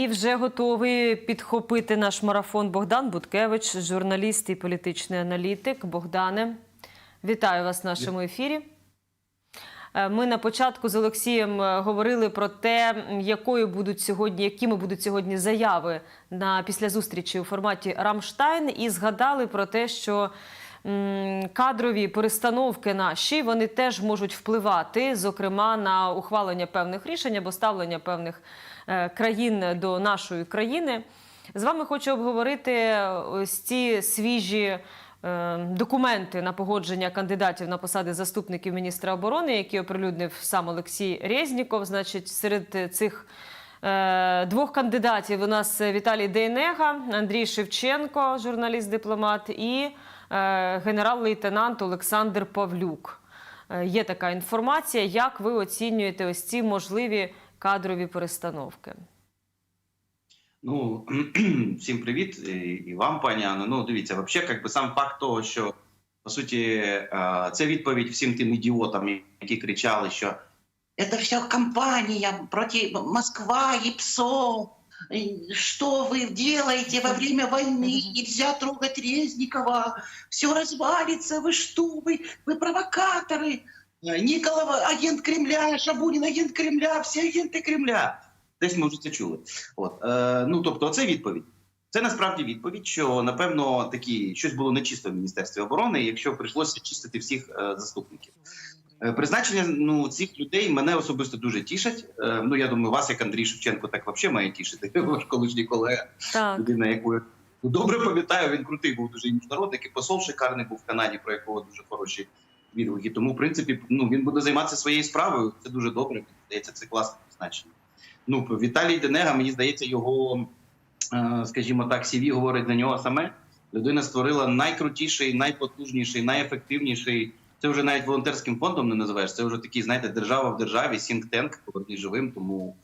І вже готовий підхопити наш марафон Богдан Буткевич, журналіст і політичний аналітик. Богдане, вітаю вас в нашому ефірі. Е, Ми на початку з Олексієм е, говорили про те, якою будуть сьогодні, якими будуть сьогодні заяви на після зустрічі у форматі Рамштайн, і згадали про те, що кадрові перестановки наші вони теж можуть впливати, зокрема на ухвалення певних рішень або ставлення певних е, країн до нашої країни. З вами хочу обговорити ось ці свіжі е, документи на погодження кандидатів на посади заступників міністра оборони, які оприлюднив сам Олексій Резніков. Значить, серед цих е, двох кандидатів у нас Віталій Дейнега, Андрій Шевченко, журналіст-дипломат, і е, генерал-лейтенант Олександр Павлюк. Е, Є така інформація. Як ви оцінюєте ось ці можливі кадрові перестановки? Ну всім привіт і, і вам, пані Анно. Ну дивіться, взагалі, як би сам факт того, що по суті е, це відповідь всім тим ідіотам, які кричали, що Это все компания против Москва и ПСО. И Что вы делаете во время войны? Нельзя трогать Резникова. Все развалится. Вы что? Вы, вы провокаторы. «Е, Ніколова агент Кремля, Шабунін агент Кремля, всі агенти Кремля. Десь ми вже це чули. От е, ну тобто, це відповідь. Це насправді відповідь, що напевно такі щось було нечисто в міністерстві оборони, якщо прийшлося чистити всіх е, заступників. Е, Призначення ну цих людей мене особисто дуже тішать. Е, Ну я думаю, вас, як Андрій Шевченко, так взагалі має тішити. Ваш колишній колега, Так. людина, яку я добре пам'ятаю, він крутий був дуже і міжнародник, і посол шикарний був в Канаді, про якого дуже хороші відгуки. Тому, в принципі, ну він буде займатися своєю справою. Це дуже добре. Мені здається, це класне призначення. Ну Віталій Денега, мені здається, його, е, скажімо так, CV говорить за нього саме. Людина створила найкрутіший, найпотужніший, найефективніший. Це вже навіть волонтерським фондом не називаєш. Це вже такий, знаєте, держава в державі, think-tank, поверни живим. Тому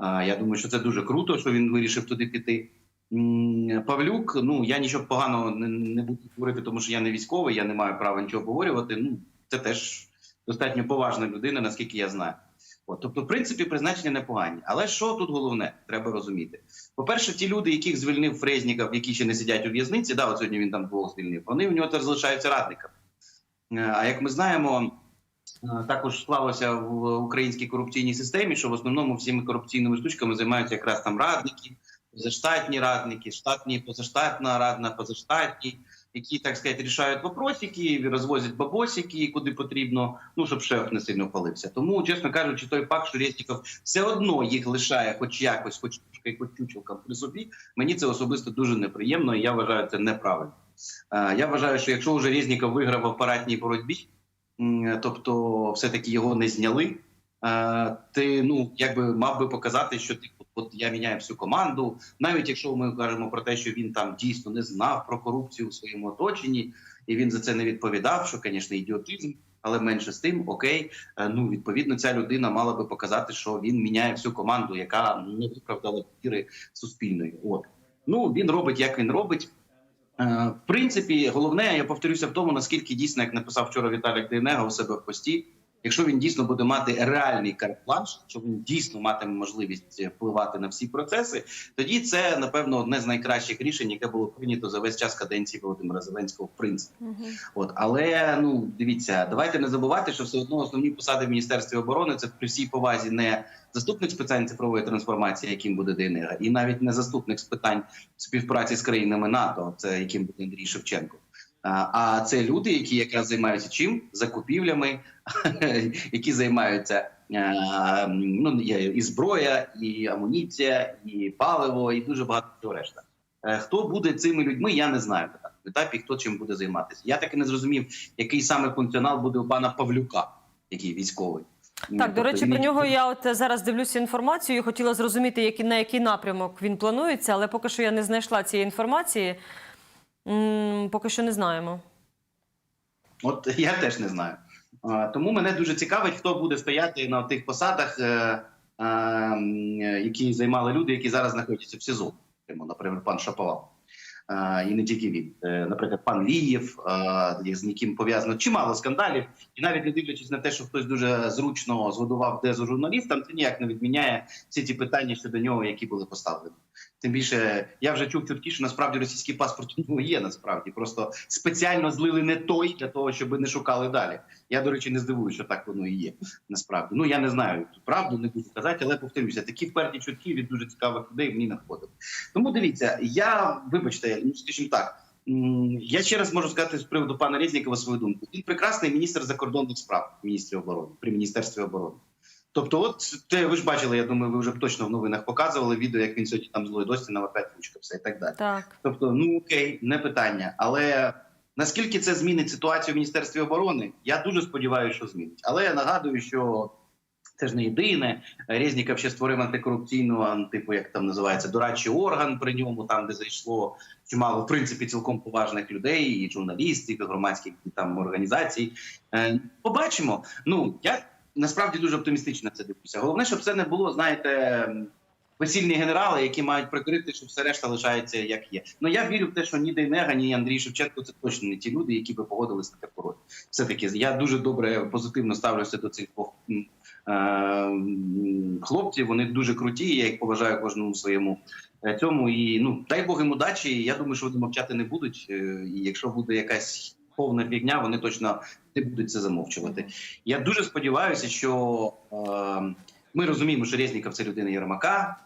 е, я думаю, що це дуже круто, що він вирішив туди піти. Павлюк, ну я нічого поганого не, не буду говорити, тому що я не військовий, я не маю права нічого обговорювати. Ну це теж достатньо поважна людина, наскільки я знаю. От, тобто, в принципі, призначення непогані. Але що тут головне, треба розуміти. По-перше, ті люди, яких звільнив Фрезніков, які ще не сидять у в'язниці, да, от сьогодні він там двох звільнив, вони в нього теж залишаються радниками. Е, А як ми знаємо, е, також склалося в українській корупційній системі, що в основному всіми корупційними штучками займаються якраз там радники, позаштатні радники, штатні, позаштатна радна, позаштатні, які, так сказати, рішають вопросики, розвозять бабосики, куди потрібно, ну щоб шеф не сильно палився. Тому, чесно кажучи, той факт, що Резніков все одно їх лишає, хоч якось, хоч якось чучелкам при собі, мені це особисто дуже неприємно, і я вважаю це неправильно. Е, Я вважаю, що якщо вже Резніков виграв в апаратній боротьбі, тобто все-таки його не зняли. е, Ти ну якби мав би показати, що ти от, от я міняю всю команду, навіть якщо ми кажемо про те, що він там дійсно не знав про корупцію в своєму оточенні, і він за це не відповідав, що, звісно, ідіотизм, але менше з тим, окей, е, ну відповідно, ця людина мала би показати, що він міняє всю команду, яка не виправдала віри суспільної. От ну він робить, як він робить. Е, В принципі, головне, я повторюся в тому, наскільки дійсно, як написав вчора Віталій Дейнега у себе в пості, якщо він дійсно буде мати реальний карт-планш, якщо він дійсно матиме можливість впливати на всі процеси, тоді це напевно одне з найкращих рішень, яке було прийнято за весь час каденції Володимира Зеленського. В принципі, от але ну дивіться, давайте не забувати, що все одно основні посади в міністерстві оборони це при всій повазі не заступник з питань цифрової трансформації, яким буде Дейнега, і навіть не заступник з питань співпраці з країнами НАТО, це яким буде Андрій Шевченко. А це люди, які якраз займаються чим закупівлями, які займаються ну і зброя, і амуніція, і паливо, і дуже багато чого решта. Е, Хто буде цими людьми, я не знаю на даному етапі, хто чим буде займатися. Я таки не зрозумів, який саме функціонал буде у пана Павлюка, який військовий. Так, до Тобто речі, він- про нього я от зараз дивлюся інформацію і хотіла зрозуміти, які, на який напрямок він планується, але поки що я не знайшла цієї інформації. Поки що не знаємо. От я теж не знаю. Тому мене дуже цікавить, хто буде стояти на тих посадах, е, е, які займали люди, які зараз знаходяться в СІЗО. Наприклад, пан Шаповал. і не тільки він. Е, Наприклад, пан Лієв, з яким пов'язано чимало скандалів, і навіть не дивлячись на те, що хтось дуже зручно згодував дезу журналістам, це ніяк не відміняє всі ті питання щодо нього, які були поставлені. Тим більше я вже чув чутки, що насправді російський паспорт у нього є насправді. Просто спеціально злили не той для того, щоб не шукали далі. Я, до речі, не здивуюся, що так воно і є. Насправді, ну я не знаю правду, не буду казати, але повторюся, такі вперті чутки від дуже цікавих людей мені надходили. Тому дивіться, я вибачте, ну скажімо так. Я ще раз можу сказати з приводу пана Резнікова свою думку. Він прекрасний міністр закордонних справ міністрі оборони при міністерстві оборони. Тобто, от те, ви ж бачили, я думаю, ви вже точно в новинах показували відео, як він сьогодні там злої дості на ручка, все і так далі. Так. Тобто, ну окей, не питання. Але наскільки це змінить ситуацію в міністерстві оборони, я дуже сподіваюся, що змінить. Але я нагадую, що це ж не єдине. Резніков ще створив антикорупційну, ан- типу, як там називається, дорадчий орган при ньому, там де зайшло чимало в принципі цілком поважних людей, і журналістів, і громадських і там організацій. Е, побачимо. Ну я насправді дуже оптимістично це дивлюся. Головне, щоб це не було, знаєте. Весільні генерали, які мають прикрити, що все решта лишається як є. Ну я вірю в те, що ні Дейнега, ні Андрій Шевченко це точно не ті люди, які би погодились на таку. Все таки я дуже добре позитивно ставлюся до цих двох е, хлопців. Вони дуже круті. Я їх поважаю кожному своєму е, цьому. І ну дай Бог їм удачі. Я думаю, що вони мовчати не будуть. Е, І якщо буде якась повна фігня, вони точно не будуть це замовчувати. Я дуже сподіваюся, що е, ми розуміємо, що Резніков – це людина Єрмака.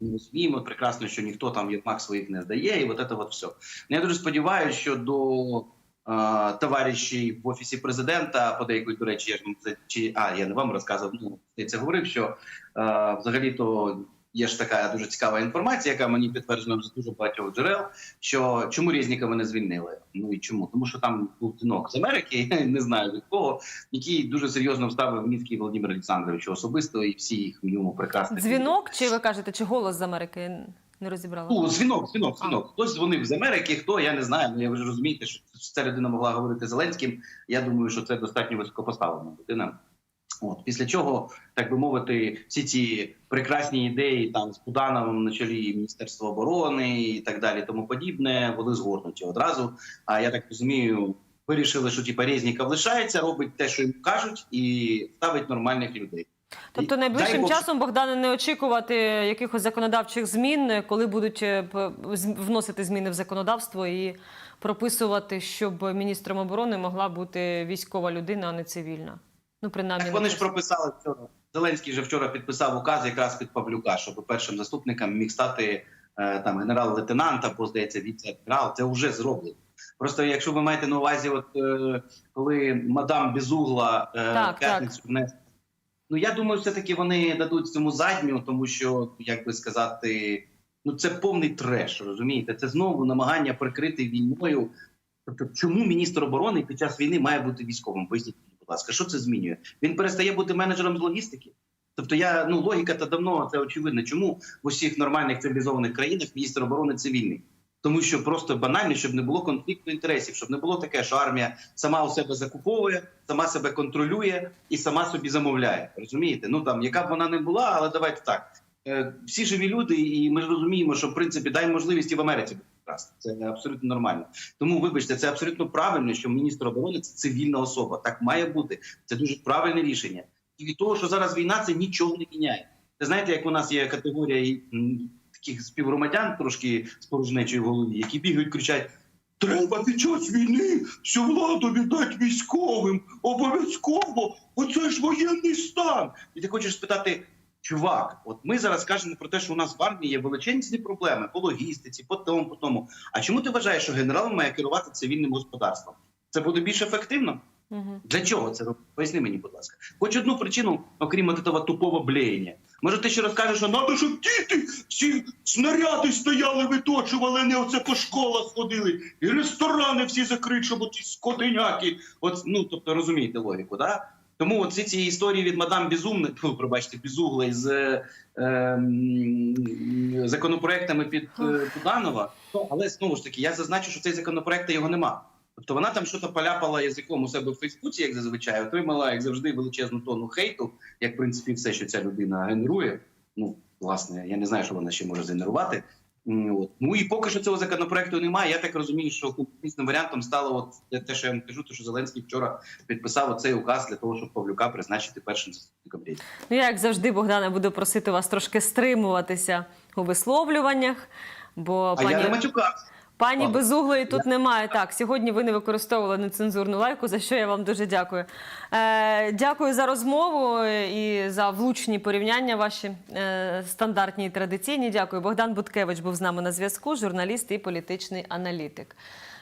Ми розуміємо прекрасно, що ніхто там Єрмак своїх не здає, і от це от все. Ну, Я дуже сподіваюся, що до е, товаришів в офісі президента, подейкують, до речі, я ж вам це чи а я не вам розказував. Ну я це говорив, що е, взагалі то. Є ж така дуже цікава інформація, яка мені підтверджена вже дуже багатьох джерел. Що чому Резнікова не звільнили? Ну і чому? Тому що там був дзвінок з Америки, не знаю від кого, який дуже серйозно вставив міський Володимир Олександрович особисто, і всі їх в ньому прекрасно. Дзвінок, чи ви кажете, чи голос з Америки не розібрала? Ну, дзвінок, дзвінок, дзвінок. Хтось дзвонив з Америки, хто я не знаю. Ну я ви ж розумієте, що ця людина могла говорити Зеленським. Я думаю, що це достатньо високопоставлена людина. От після чого, так би мовити, всі ці прекрасні ідеї там з Будановим на чолі Міністерства оборони і так далі, тому подібне, були згорнуті одразу. А я так розумію, вирішили, що типа Резніков лишається, робить те, що їм кажуть, і ставить нормальних людей. Тобто найближчим дай часом Богдане не очікувати якихось законодавчих змін, коли будуть е, вносити зміни в законодавство і прописувати, щоб міністром оборони могла бути військова людина, а не цивільна. Ну, принаймні, Так вони ж прописали вчора. Зеленський же вчора підписав указ якраз під Павлюка, щоб першим заступником міг стати е, там генерал-лейтенант або здається віце-адмірал. Це вже зроблено. Просто якщо ви маєте на увазі, от е, коли мадам Безугла е, Так, п'ятницю внесла. Ну я думаю, все таки вони дадуть цьому задню, тому що як би сказати, ну це повний треш, розумієте? Це знову намагання прикрити війною. Тобто, чому міністр оборони під час війни має бути військовим? Поясніть, будь ласка, що це змінює? Він перестає бути менеджером з логістики. Тобто, я ну логіка та давно це очевидно. Чому в усіх нормальних цивілізованих країнах міністр оборони цивільний? Тому що просто банально, щоб не було конфлікту інтересів, щоб не було таке, що армія сама у себе закуповує, сама себе контролює і сама собі замовляє. Розумієте? Ну там яка б вона не була, але давайте так. Е, Всі живі люди, і ми розуміємо, що в принципі дай можливість і в Америці прекрасно. Це абсолютно нормально. Тому, вибачте, це абсолютно правильно, що міністр оборони це цивільна особа. Так має бути. Це дуже правильне рішення. І від того, що зараз війна, це нічого не міняє. Це знаєте, як у нас є категорія таких співгромадян, трошки з порожнечою голові, які бігають, кричать. Треба під час війни всю владу віддати військовим. Обов'язково. Оце ж воєнний стан. І ти хочеш спитати, чувак, от ми зараз кажемо про те, що у нас в армії є величезні проблеми по логістиці, по тому, по тому. А чому ти вважаєш, що генерал має керувати цивільним господарством? Це буде більш ефективно? Мгм. Для чого це робити? Поясни мені, будь ласка. Хоч одну причину, окрім от этого тупого блеєння. Може, ти ще розкажеш, що треба, щоб діти всі снаряди стояли, виточували, не оце по школах ходили, і ресторани всі закриють, щоб оці скотиняки. От, ну, тобто, розумієте логіку, да? Тому от ці, історії від мадам Безумне, фу, пробачте, Безугла з е, м, законопроектами під е, Буданова. Ну, але знову ж таки, я зазначу, що цей законопроект його нема. Тобто вона там щось поляпала язиком у себе в Фейсбуці, як зазвичай, отримала, як завжди, величезну тону хейту, як в принципі все, що ця людина генерує. Ну, власне, я не знаю, що вона ще може згенерувати. От. Ну і поки що цього законопроекту немає. Я так розумію, що компромісним варіантом стало от те, що я вам кажу, то що Зеленський вчора підписав оцей указ для того, щоб Павлюка призначити першим заступником рейсу. Ну, я, як завжди, Богдане, буду просити вас трошки стримуватися у висловлюваннях, бо А я не пані, матюкався. Пані Безуглої тут немає. Так, сьогодні ви не використовували нецензурну лайку, за що я вам дуже дякую. Е, дякую за розмову і за влучні порівняння ваші е, стандартні і традиційні. Дякую. Богдан Буткевич був з нами на зв'язку, журналіст і політичний аналітик.